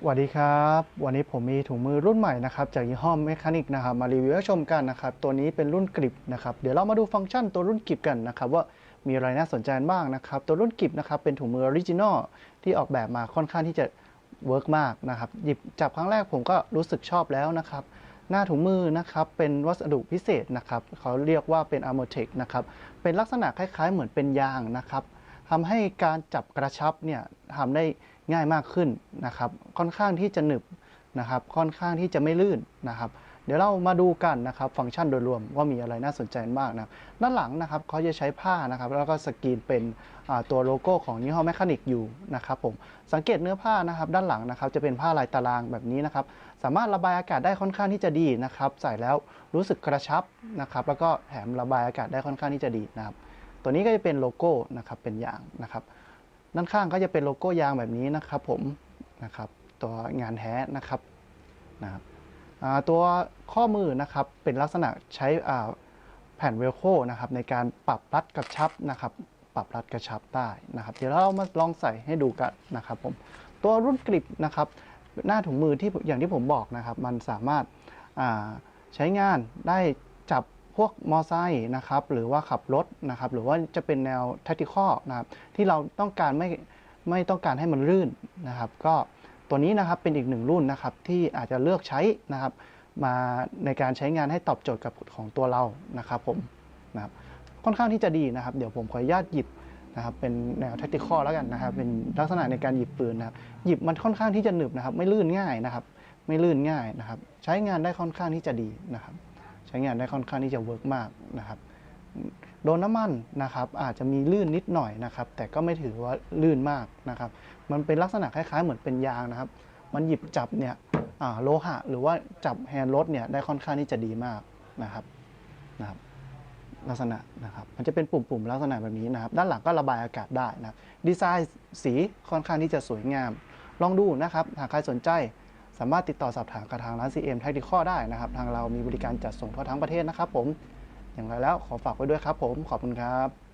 สวัสดีครับ วันนี้ผมมีถุงมือรุ่นใหม่นะครับจากยี่ห้อเมคานิกนะครับมารีวิวให้ชมกันนะครับตัวนี้เป็นรุ่นกริบนะครับเดี๋ยวเรามาดูฟังก์ชันตัวรุ่นกริบกันนะครับว่ามีอะไรน่าสนใจบ้างนะครับตัวรุ่นกริบนะครับเป็นถุงมือออริจินอลที่ออกแบบมาค่อนข้างที่จะเวิร์กมากนะครับหยิบจับครั้งแรกผมก็รู้สึกชอบแล้วนะครับหน้าถุงมือนะครับเป็นวัสดุพิเศษนะครับเขาเรียกว่าเป็น a r m o t e c นะครับเป็นลักษณะคล้ายๆ เหมือนเป็นยางนะครับ ทำให้การจับกระชับเนี่ยทำได้ง่ายมากขึ้นนะครับ ค่อนข้างที่จะหนึบนะครับ ค่อนข้างที่จะไม่ลื่นนะครับ เดี๋ยวเรามาดูกันนะครับฟังก์ชันโดยรวมว่ามีอะไรน่าสนใจบ้างนะด้านหลังนะครับเขาจะใช้ผ้านะครับแล้วก็สกรีนเป็นตัวโลโก้ของยี่ห้อแมคานิกอยู่นะครับผมสังเกตเนื้อผ้านะครับด้านหลังนะครับจะเป็นผ้าลายตารางแบบนี้นะครับสามารถระบายอากาศได้ค่อนข้างที่จะดีนะครับ ใส่แล้วรู้สึกกระชับนะครับแล้วก็แถมระบายอากาศได้ค่อนข้างที่จะดีนะครับ ตัวนี้ก็จะเป็นโลโก้นะครับเป็นยางนะครับ ด้านข้างก็จะเป็นโลโก้ยางแบบนี้นะครับผมนะครับตัวงานแท้นะครับนะครับตัวข้อมือนะครับเป็นลักษณะใช้แผ่นเวลโคนะครับในการปรับรัดกระชับนะครับ ปรับรัดกระชับได้นะครับ เดี๋ยวเรามาลองใส่ให้ดูกันนะครับผมตัวรุ่นกริบนะครับ หน้าถุงมือที่อย่างที่ผมบอกนะครับ มันสามารถใช้งานได้จับ พวกมอไซค์นะครับหรือว่าขับรถนะครับหรือว่าจะเป็นแนว tactical นะครับที่เราต้องการไม่ไม่ต้องการให้มันลื่นนะครับ ก็ตัวนี้นะครับเป็นอีกหนึ่งรุ่นนะครับที่อาจจะเลือกใช้นะครับ มาในการใช้งานให้ตอบโจทย์กับของตัวเรานะครับผมนะครับค่อนข้างที่จะดีนะครับ เดี๋ยวผมขออนุญาตหยิบนะครับเป็นแนว tactical แล้วกันนะครับ เป็นลักษณะในการหยิบปืนนะครับหยิบมันค่อนข้างที่จะหนึบนะครับ ไม่ลื่นง่ายนะครับ ไม่ลื่นง่ายนะครับ ใช้งานได้ค่อนข้างที่จะดีนะครับ ใช้งานได้ค่อนข้างที่จะเวิร์กมากนะครับโดนน้ำมันนะครับอาจจะมีลื่นนิดหน่อยนะครับ แต่ก็ไม่ถือว่าลื่นมากนะครับ มันเป็นลักษณะคล้ายๆ เหมือนเป็นยางนะครับ มันหยิบจับเนี่ยโลหะ หรือว่าจับแฮนด์รถเนี่ยได้ค่อนข้างที่จะดีมากนะครับนะครับลักษณะนะครับมันจะเป็นปุ่มๆลักษณะแบบนี้นะครับ ด้านหลังก็ระบายอากาศได้นะดีไซน์สีค่อนข้างที่จะสวยงาม ลองดูนะครับ หากใครสนใจ สามารถติดต่อสอบถามกับทางร้าน CM Tactical ได้นะครับ ทางเรามีบริการจัดส่งทั่วทั้งประเทศนะครับผม อย่างไรแล้วขอฝากไว้ด้วยครับผม ขอบคุณครับ